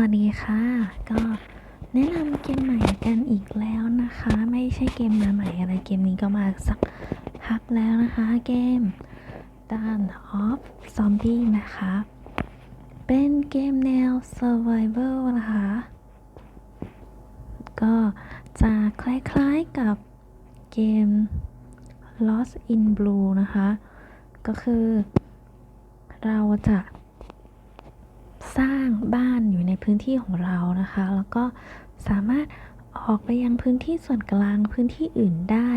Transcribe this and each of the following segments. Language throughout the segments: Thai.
วัสดีค่ะ ก็แนะนำเกมใหม่กันอีกแล้วนะคะ ไม่ใช่เกมมาใหม่อะไรเกมนี้ก็มาสักพักแล้วนะคะเกม Dawn of Zombie นะคะ เป็นเกมแนว Survival นะคะ ก็จะคล้ายๆกับเกม Lost in Blue นะคะ ก็คือเราจะ สร้างบ้านอยู่ในพื้นที่ของเรานะคะ แล้วก็สามารถออกไปยังพื้นที่ส่วนกลางพื้นที่อื่นได้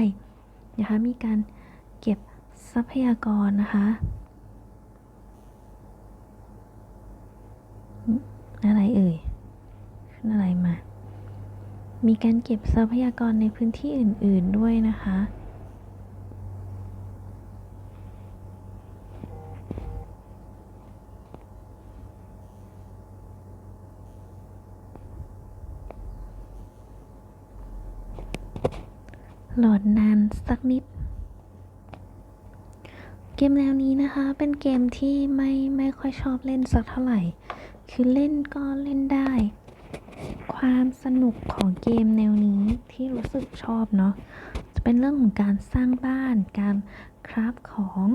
นะคะมีการเก็บทรัพยากรนะคะอะไรเอ่ยขึ้นอะไรมา มีการเก็บทรัพยากรในพื้นที่อื่น ๆด้วยนะคะ โหลดนาน สักนิด เกมแนวนี้นะคะ เป็นเกมที่ไม่ไม่ค่อยชอบเล่นสักเท่าไหร่ คือเล่นก็เล่นได้ ความสนุกของเกมแนวนี้ที่รู้สึกชอบเนาะ จะเป็นเรื่องของการสร้างบ้าน การคราฟของ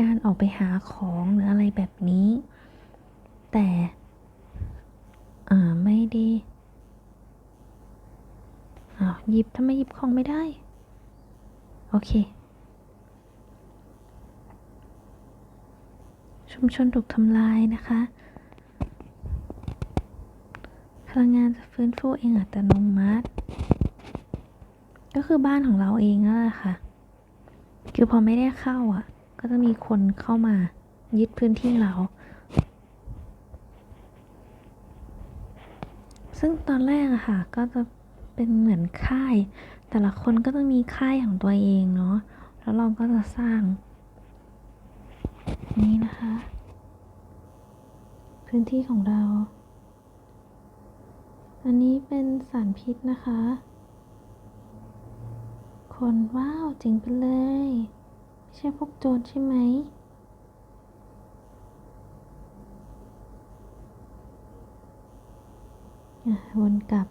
การออกไปหาของหรืออะไรแบบนี้ แต่อ่าไม่ได้อ้าวหยิบทำไมหยิบของไม่ได้ โอเค ชุมชนถูกทำลายนะคะ พลังงานจะฟื้นฟูเองอัตโนมัติ ก็คือบ้านของเราเองนั่นแหละค่ะ คือพอไม่ได้เข้าอะ ก็จะมีคนเข้ามายึดพื้นที่เราซึ่งตอนแรกอะค่ะ ก็จะเป็นเหมือนค่าย แต่ละคนก็ต้องมีค่ายของตัวเองเนาะ แล้วเราก็จะสร้าง นี่นะคะ พื้นที่ของเรา อันนี้เป็นสารพิษนะคะ คนว้าวเจ๋งไปเลย ไม่ใช่พวกโจรใช่ไหมวนกลับ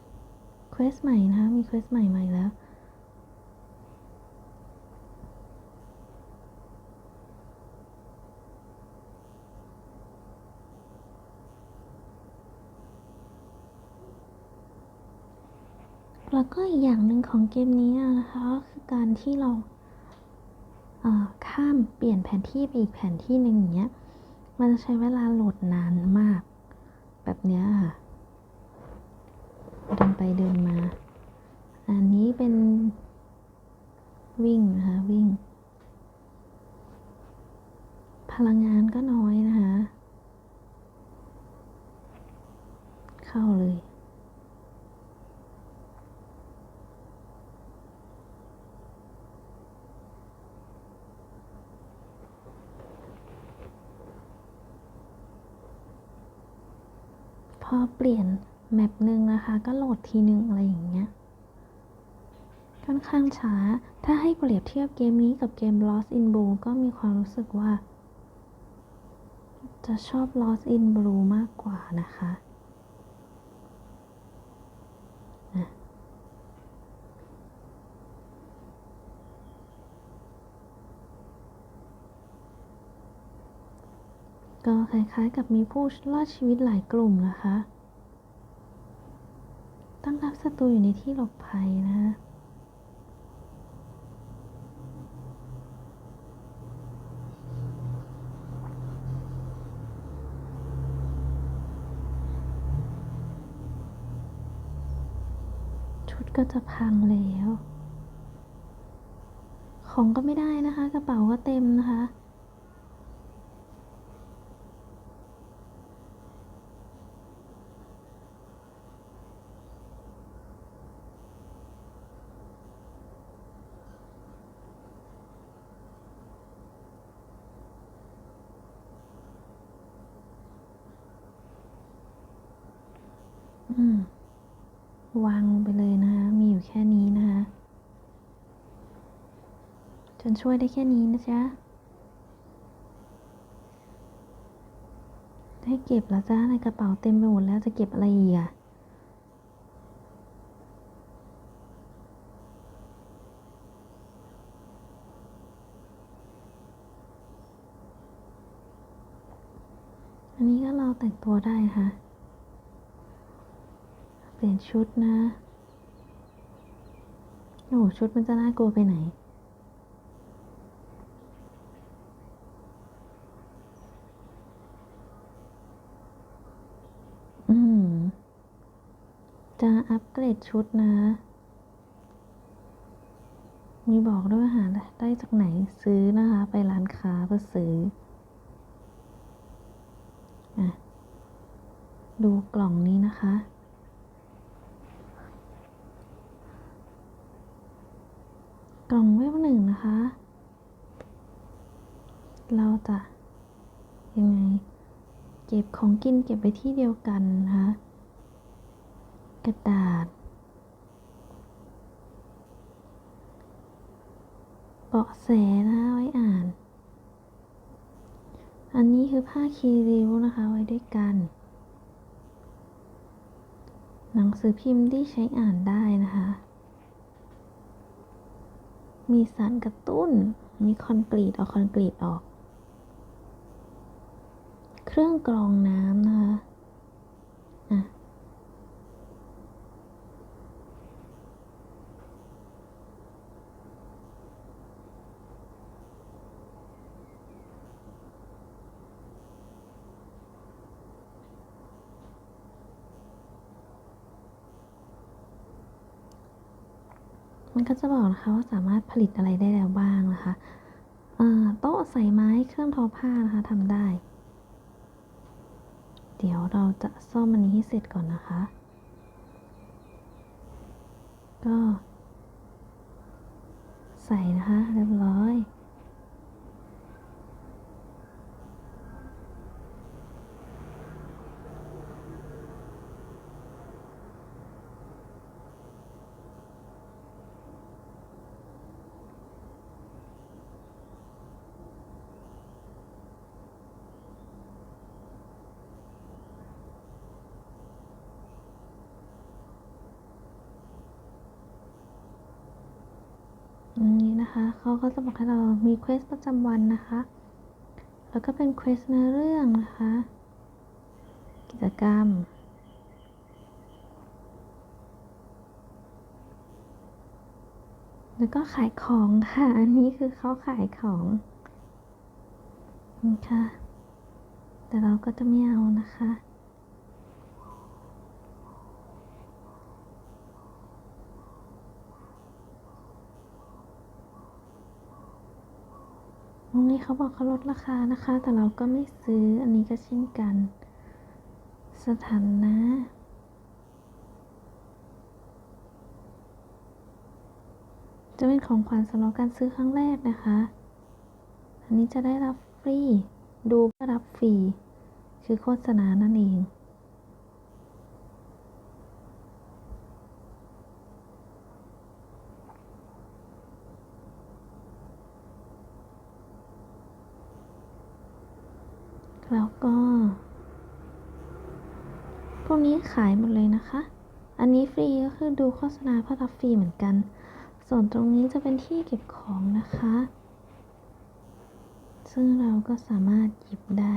เควสใหม่นะคะมีเควสใหม่มาอีกแล้ว แล้วก็อีกอย่างหนึ่งของเกมนี้นะคะก็คือการที่เราเข้ามเปลี่ยนแผนที่ไปอีกแผนที่หนึ่งอย่างเงี้ย มันจะใช้เวลาโหลดนานมาก แบบเนี้ยค่ะ เดินไปเดินมา อันนี้เป็นวิ่งนะคะวิ่ง พลังงานก็น้อยนะคะ เข้าเลย พอเปลี่ยน แมปหนึ่งนะคะ ก็โหลดทีหนึ่งอะไรอย่างเงี้ย ค่อนข้างช้า ถ้าให้เปรียบเทียบเกมนี้กับเกม Lost in Blue ก็มีความรู้สึกว่า จะชอบ Lost in Blue มากกว่านะคะอะก็คล้ายๆกับมีผู้รอดชีวิตหลายกลุ่มนะคะ ตั้งรับศัตรูอยู่ในที่หลบภัยนะคะชุดก็จะพังแล้ว ของก็ไม่ได้นะคะ กระเป๋าก็เต็มนะคะ วางลงไปเลยนะคะ มีอยู่แค่นี้นะคะฉันช่วยได้แค่นี้นะจ๊ะ ให้เก็บแล้วจ้าในกระเป๋าเต็มไปหมดแล้วจะเก็บอะไรอีกอะอันนี้ก็เราแต่งตัวได้ค่ะ ลี่ยนชุดนะโอ้ชุดมันจะน่ากลัวไปไหน อืม จะอัปเกรดชุดนะ มีบอกด้วยว่าหาได้จากไหนซื้อนะคะ ไปร้านค้าเพื่อซื้อ อะ ดูกล่องนี้นะคะ ล่องเวฟหนึ่งนะคะ เราจะยังไง เก็บของกินเก็บไปที่เดียวกันนะคะกระดาษเบาะแสนะคะไว้อ่าน อันนี้คือผ้าคีริ้วนะคะไว้ด้วยกัน หนังสือพิมพ์ที่ใช้อ่านได้นะคะ มีสารกระตุ้น มีคอนกรีตเอาคอนกรีตออก เครื่องกรองน้ำนะคะ ก็จะบอกนะคะว่าสามารถผลิตอะไรได้แล้วบ้างนะคะอ่าโต๊ะใส่ไม้เครื่องทอผ้านะคะทำได้ เดี๋ยวเราจะซ่อมอันนี้ให้เสร็จก่อนนะคะ ก็ ใส่นะคะเรียบร้อย อันนี้นะคะเขาก็จะบอกให้เรามีเควสประจำวันนะคะ แล้วก็เป็นเควสเนื้อเรื่องนะคะ กิจกรรมแล้วก็ขายของค่ะ อันนี้คือเขาขายของนี่ค่ะแต่เราก็จะไม่เอานะคะ ตรงนี้เขาบอกเขาลดราคานะคะ แต่เราก็ไม่ซื้ออันนี้ก็เช่นกัน สถานะจะเป็นของขวัญสำหรับการซื้อครั้งแรกนะคะ อันนี้จะได้รับฟรี ดูก็รับฟรี คือโฆษณานั่นเอง แล้วก็ พวกนี้ขายหมดเลยนะคะ อันนี้ฟรีก็คือดูโฆษณาเพื่อรับฟรีเหมือนกัน ส่วนตรงนี้จะเป็นที่เก็บของนะคะ ซึ่งเราก็สามารถหยิบได้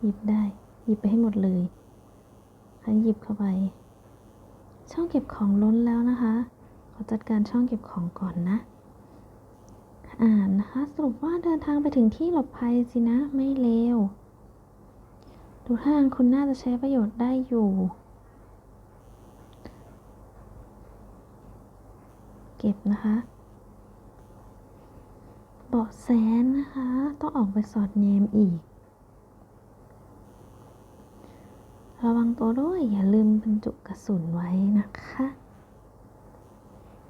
หยิบได้ หยิบไปให้หมดเลยให้หยิบเข้าไป ช่องเก็บของล้นแล้วนะคะ ขอจัดการช่องเก็บของก่อนนะอ่านนะคะสรุปว่าเดินทางไปถึงที่หลบภัยสินะไม่เลว ดูท่างคุณน่าจะใช้ประโยชน์ได้อยู่ เก็บนะคะเบาะแสนะคะ ต้องออกไปสอดแนมอีก ระวังตัวด้วย อย่าลืมบรรจุกระสุนไว้นะคะ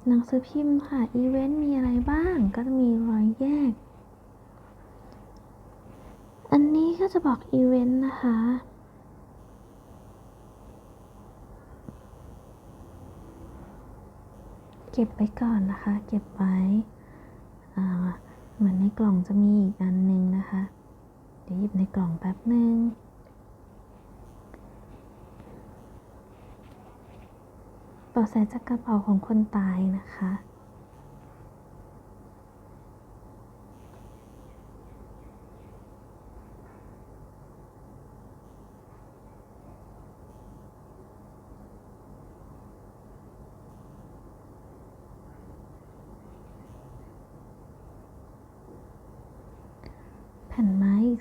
หนังสือพิมพ์ค่ะ อีเวนต์มีอะไรบ้าง ก็จะมีรอยแยก ก็จะบอกอีเวนต์นะคะ เก็บไว้ก่อนนะคะ เก็บไว้เหมือนในกล่องจะมีอีกอันนึงนะคะ เดี๋ยวหยิบในกล่องแป๊บหนึ่งต่อสายจากกระเป๋าของคนตายนะคะ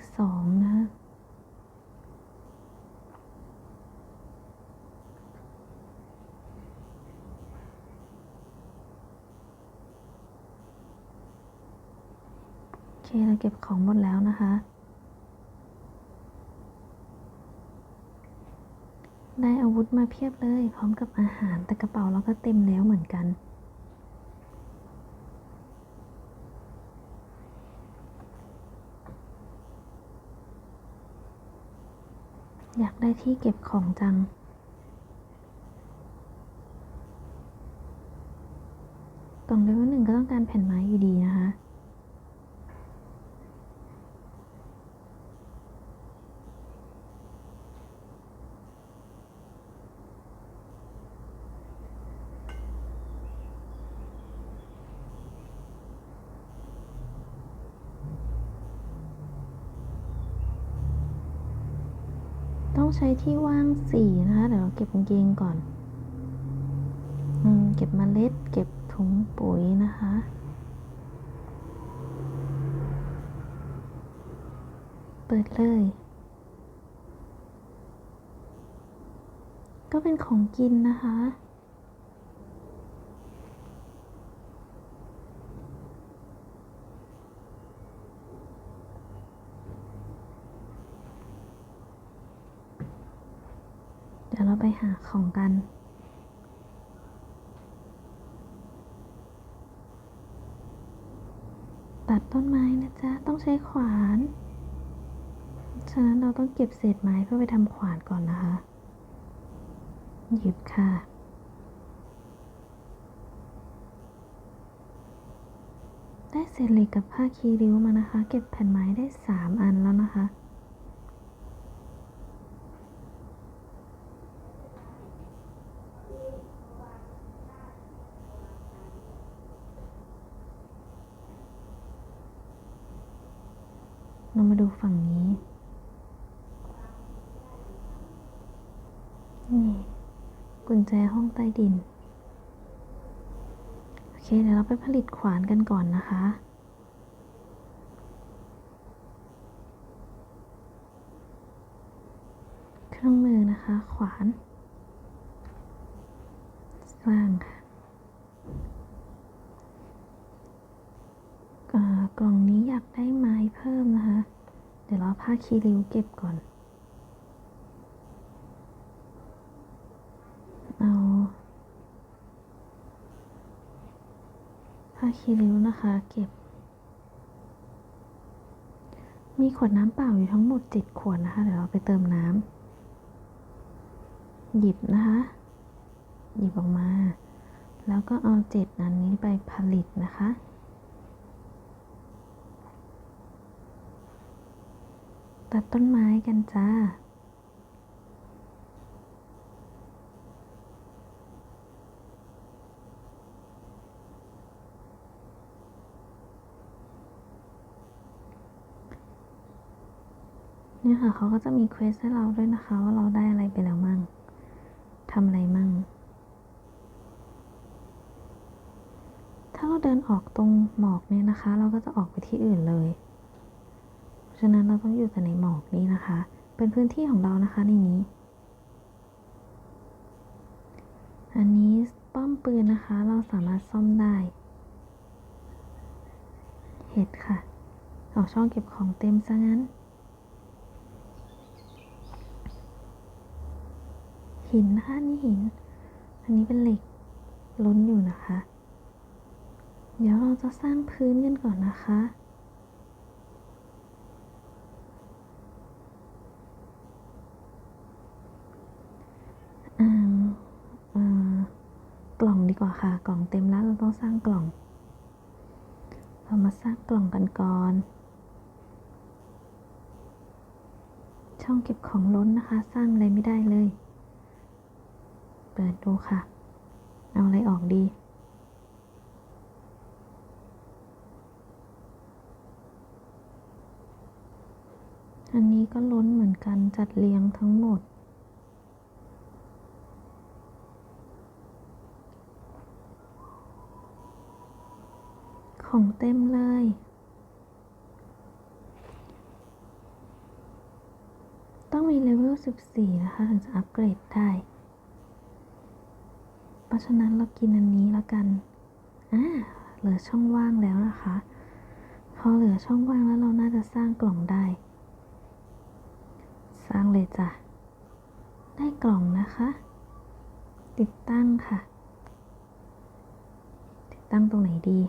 ผ่นไม้อีกสองนะโอเคเราเก็บของหมดแล้วนะคะ ได้อาวุธมาเพียบเลย พร้อมกับอาหารแต่กระเป๋าเราก็เต็มแล้วเหมือนกัน อยากได้ ที่เก็บของจัง กล่องเลเวลหนึ่งก็ต้องการแผ่นไม้อยู่ดีนะคะ ต้องใช้ที่ว่างสี่นะคะ เดี๋ยวเราเก็บกางเกงก่อนอืมเก็บเมล็ด เก็บถุงปุ๋ยนะคะ เปิดเลย ก็เป็นของกินนะคะ ดี๋ยวเราไปหาของกัน ตัดต้นไม้นะจ๊ะ ต้องใช้ขวาน ฉะนั้นเราต้องเก็บเศษไม้เพื่อไปทำขวานก่อนนะคะ หยิบค่ะได้เศษเหล็กกับผ้าคีริ้วมานะคะ เก็บแผ่นไม้ได้สามอันแล้วนะคะ เรามาดูฝั่งนี้ นี่ กุญ แจห้องใต้ดิน โอเค เดี๋ยวเราไปผลิตขวานกันก่อนนะคะเครื่องมือนะคะ ขวาน สร้างค่ะกล่องนี้อยากได้ไม้เพิ่มนะคะ เดี๋ยวเราเอาผ้าคีริ้วเก็บก่อน เอาผ้า คีริ้วนะคะ เก็บ มีขวดน้ำเปล่าอยู่ทั้งหมดเจ็ดขวดนะคะ เดี๋ยวเราไปเติมน้ำหยิบนะคะ หยิบออกมา แล้วก็เอาเจ็ดอันนี้ไปผลิตนะคะตัดต้นไม้กันจ้า เนี่ยค่ะเขาก็จะมีเควสให้เราด้วยนะคะ ว่าเราได้อะไรไปแล้วมั่งทำอะไรมั่ง ถ้าเราเดินออกตรงหมอกเนี่ยนะคะ เราก็จะออกไปที่อื่นเลย เพราะฉะนั้นเราต้องอยู่แต่ในหมอกนี้นะคะ เป็นพื้นที่ของเรานะคะในนี้ อันนี้ป้อมปืนนะคะ เราสามารถซ่อมได้เห็ดค่ะ เอาช่องเก็บของเต็มซะงั้น หินนะคะนี่หิน อันนี้เป็นเหล็กล้นอยู่นะคะ เดี๋ยวเราจะสร้างพื้นกันก่อนนะคะอ่าอ่ากล่องดีกว่าค่ะ กล่องเต็มแล้วเราต้องสร้างกล่อง เรามาสร้างกล่องกันก่อน ช่องเก็บของล้นนะคะ สร้างอะไรไม่ได้เลย เปิดดูค่ะ เอาอะไรออกดี อันนี้ก็ล้นเหมือนกันจัดเรียงทั้งหมด ของเต็มเลยต้องมีเลเวล 14 นะคะ ถึงจะอัปเกรดได้ เพราะฉะนั้นเรากินอันนี้แล้วกัน อ่า เหลือช่องว่างแล้วนะคะ พอเหลือช่องว่างแล้วเราน่าจะสร้างกล่องได้ สร้างเลยจ้ะ ได้กล่องนะคะ ติดตั้งค่ะ ติดตั้งตรงไหนดี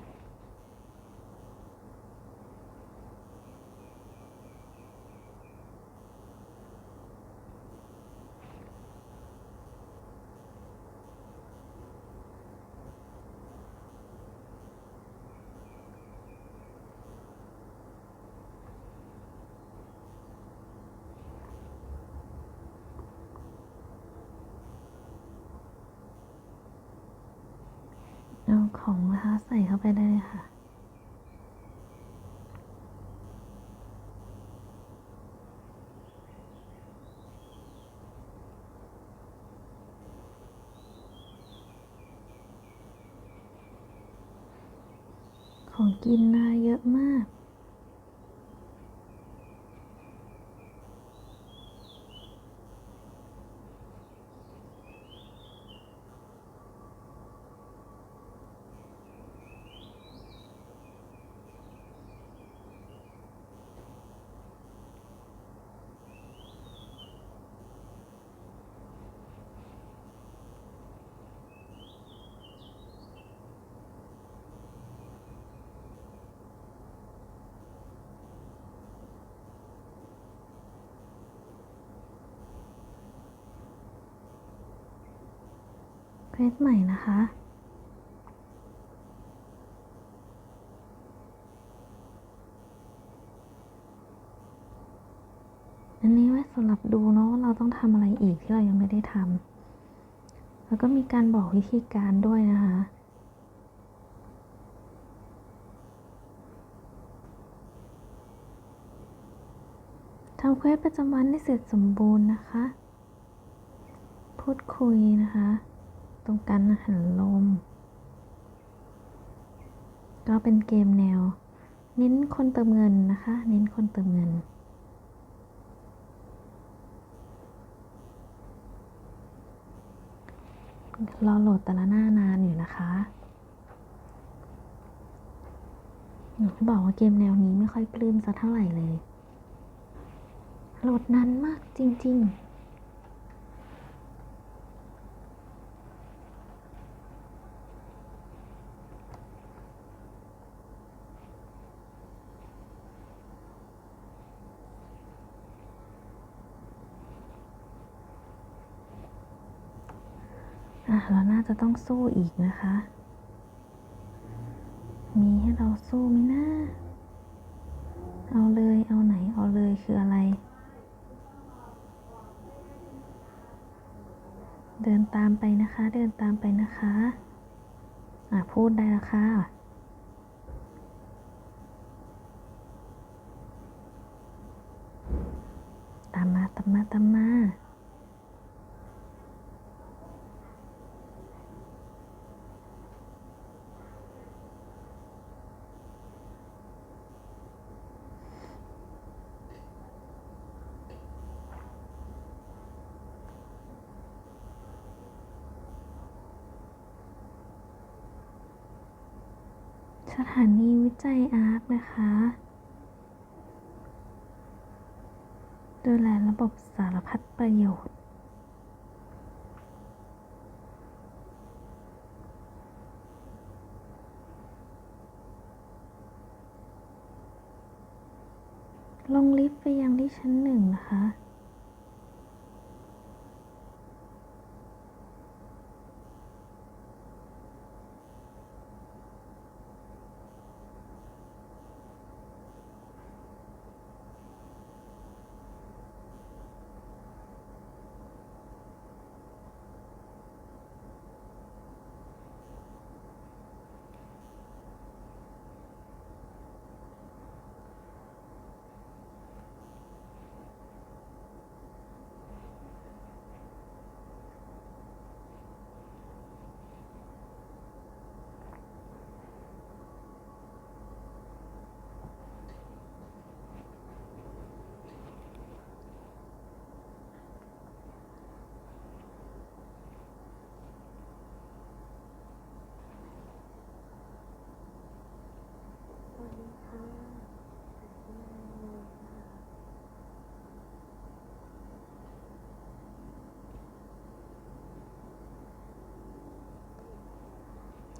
เอาของนะคะใส่เข้าไปได้เลยค่ะ ของกินนะมาก เคว สใหม่นะคะ อันนี้ไว้สำหรับดูเนาะว่าเราต้องทำอะไรอีกที่เรายังไม่ได้ทำแล้วก็มีการบอกวิธีการด้วยนะคะทำเควสประจำวันให้เสร็จสมบูรณ์นะคะ พูดคุยนะคะ รงกันหารลม ก็เป็นเกมแนว เน้นคนเติมเงินนะคะ เน้นคนเติมเงิน รอโหลดแต่ละหน้านานอยู่นะคะหนูบอกว่าเกมแนวนี้ไม่ค่อยปลื้มสักเท่าไหร่เลยโหลดนานมากจริง ๆ อะเราน่าจะต้องสู้อีกนะคะ มีให้เราสู้ไหมนะ เอาเลย เอาไหน เอาเลยคืออะไร เดินตามไปนะคะ เดินตามไปนะคะ อะ พูดได้แล้วค่ะ ตามมา ตามมา ตามมา ส ถานีวิจัยอาร์คนะคะดูแลระบบสารพัดประโยชน์ ลงลิฟต์ไปยังที่ชั้นหนึ่งนะคะ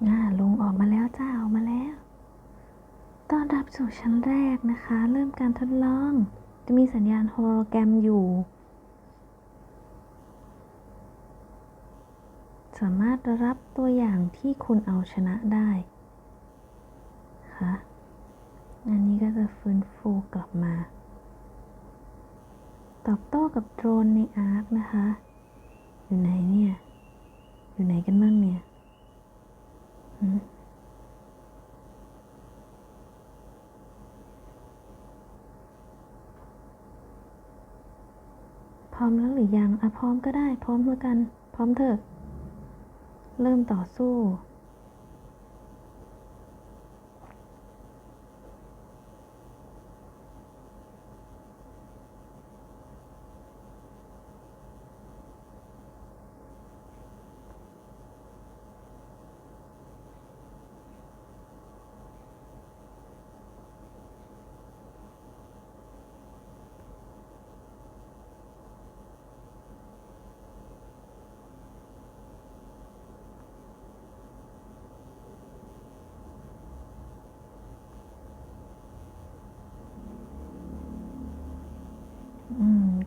อ่าลุงออกมาแล้วจ้าออกมาแล้ว ต้อนรับสู่ชั้นแรกนะคะ เริ่มการทดลอง จะมีสัญญาณโฮโลแกรมอยู่ สามารถรับตัวอย่างที่คุณเอาชนะได้ค่ะอันนี้ก็จะฟื้นฟูกลับมา ตอบโต้กับโดรนในอาร์คนะคะ อยู่ไหนเนี่ย อยู่ไหนกันบ้างเนี่ย พร้อมแล้วหรือยังอะพร้อมก็ได้ พร้อมเมื่อกัน พร้อมเถอะ เริ่มต่อสู้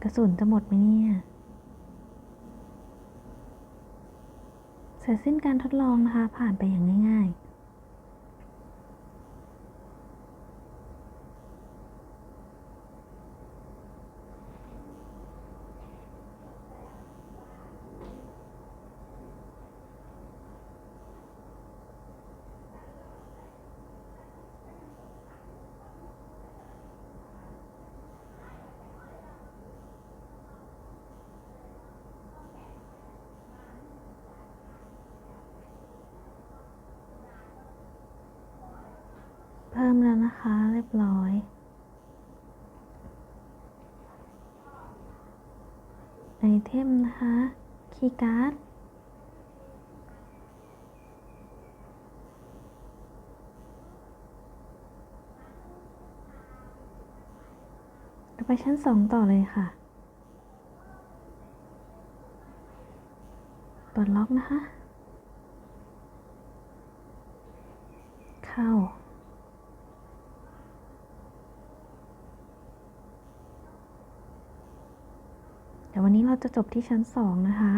กระสุนจะหมดไหมเนี่ย เสร็จสิ้นการทดลองนะคะ ผ่านไปอย่างง่าย ๆ เพิ่มแล้วนะคะเรียบร้อยไอเทมนะคะคีย์การ์ดไปชั้นสองต่อเลยค่ะเปิดล็อกนะคะ เข้า เดี๋ย วันนี้เราจะจบที่ชั้นสองนะคะ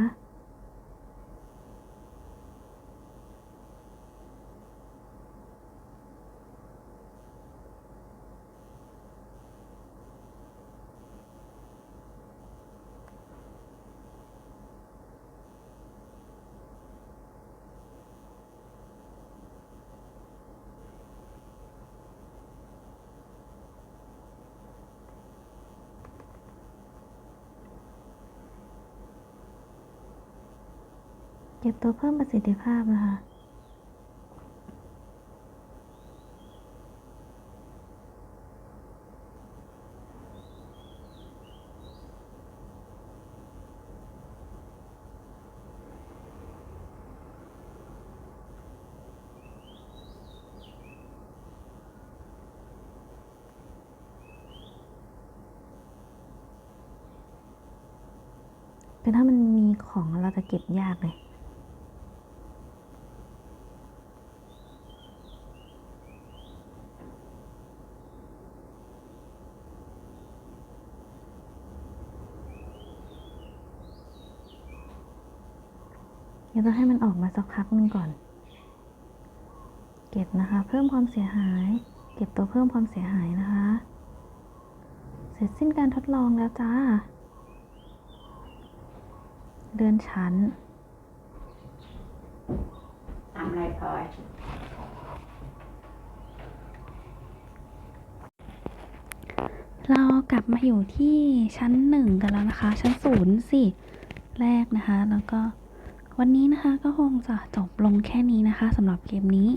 เก็บตัวเพิ่มประสิทธิภาพนะคะเป็นถ้ามันมีของเราจะเก็บยากเลย ดี๋ยวต้องให้มันออกมาสักพักหนึงก่อน เก็บนะคะ เพิ่มความเสียหาย เก็บตัวเพิ่มความเสียหายนะคะ เสร็จสิ้นการทดลองแล้วจ้าเลื่อนชั้นทำอะไรพลอยเรากลับมาอยู่ที่ชั้นหนึ่งกันแล้วนะคะ ชั้นศูนย์สิ แรกนะคะ แล้วก็ วันนี้นะคะก็คงจะจบลงแค่นี้นะคะสำหรับเกมนี้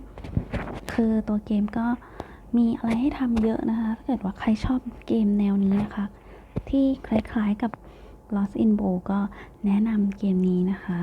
คือตัวเกมก็มีอะไรให้ทำเยอะนะคะ ถ้าเกิดว่าใครชอบเกมแนวนี้นะคะ ที่คล้ายๆกับ Lost in Bow ก็แนะนำเกมนี้นะคะ